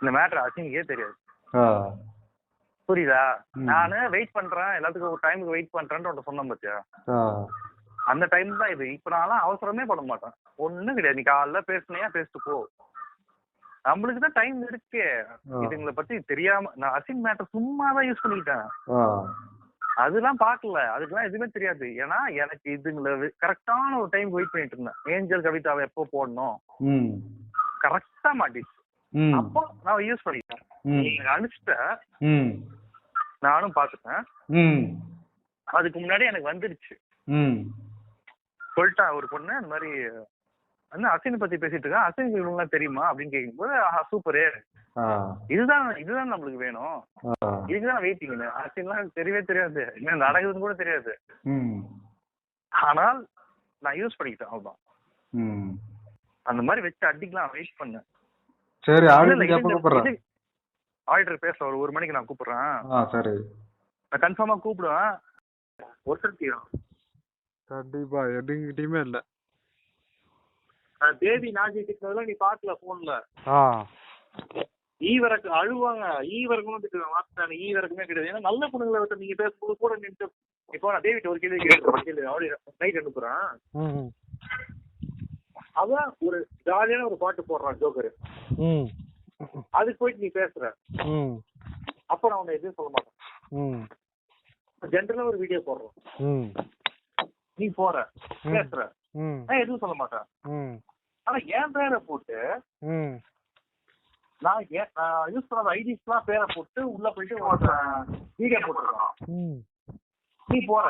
இந்த மேட்ரு அசிங்கே தெரியாது. புரியுதா. நானு வெயிட் பண்றேன். எல்லாத்துக்கும் ஒரு டைமுக்கு வெயிட் பண்றேன்னு சொன்னேன் பாத்தியா? அந்த டைம் தான் இது. இப்ப நான்லாம் அவசரமே பட மாட்டேன். ஒண்ணும் கிடையாது. நீ காலைல பேசுனியா பேசிட்டு போ. நம்மளுக்கு தான் டைம் இருக்கே. இதுங்களை பத்தி தெரியாம நான் அசின் மேட்டர் சும்மா தான் யூஸ் பண்ணிக்கிட்டேன் அதெல்லாம் பார்க்கல. அதுக்கெல்லாம் எதுவுமே தெரியாது. ஏன்னா எனக்கு இதுங்களை கரெக்டான ஒரு டைம் வெயிட் பண்ணிட்டு இருந்தேன். ஏஞ்சல் கவிதாவை எப்போ போடணும்? கரெக்டா மாட்டிச்சு. அப்போ நான் யூஸ் பண்ணிட்டேன். ம். நீங்க அனுப்பிச்சிட்ட ம். நானும் பாத்துட்டேன் அதுக்கு முன்னாடி எனக்கு வந்துருச்சு சொல்லிட்டா ஒரு பொண்ணு இந்த மாதிரி என்ன அசினை பத்தி பேசிட்டு இருக்கேன் அசின் இவங்கலாம் தெரியுமா? அப்படின்னு கேட்கும்போது ஆஹா சூப்பரு இதுதான் இதுதான் நம்மளுக்கு வேணும். ஆ. இதுதான் வெயிட்டிங் அசின்லாம் தெரியவே தெரியாது. என்ன நடக்குதுன்னு கூட தெரியாது. ஆனால் நான் யூஸ் பண்ணிக்கிட்டேன் அவ்வளவுதான். ம். அந்த மாதிரி வச்சு அடிக்கலாம் வெயிட் பண்ணேன். சரி கூப்பிட்றேன் ஆடிட்டர் பேச ஒரு ஒரு மணிக்கு நான் கூப்பிடுறேன். ஆ சரி. நான் கன்ஃபார்மா கூப்பிடுவேன். ஒருத்தர் தீரும் கண்டிப்பா எதுங்கிட்டயுமே இல்லை. தேவி நாஜி திட்டினதெல்லாம் நீ பாக்கல போன்ல ஆ. ஈவரக்கு அழுவாங்க. ஈவரக்கும் திட்டுவேன் வார்த்தை ஈவரக்குமே கிடையாது. ஏன்னா நல்ல பொண்ணுங்களை விட்டு நீங்க பேசும்போது கூட நின்று இப்போ நான் தேவிட்ட ஒரு கேள்வி கேட்கிறேன். கேள்வி அவளை நைட் அனுப்புறேன். அவன் ஒரு ஜாலியான ஒரு பாட்டு போடுறான் ஜோக்கரு. ம். அதுக்கு போயிட்டு நீ பேசுற. ம். அப்ப நான் உன்னை எதுவும் சொல்ல மாட்டேன். ம். ஜென்ரலா ஒரு வீடியோ போடுறோம். நீ போற பேசுற. ம். நான் எதுவும் சொல்ல மாட்டேன். ம். ஆனா என் பேரை போட்டு நான் யூஸ் பண்ணாத ஐடிஸ்லாம் பேரை போட்டு உள்ள போயிட்டு வீடியோ போட்டுருக்கான். நீ போற.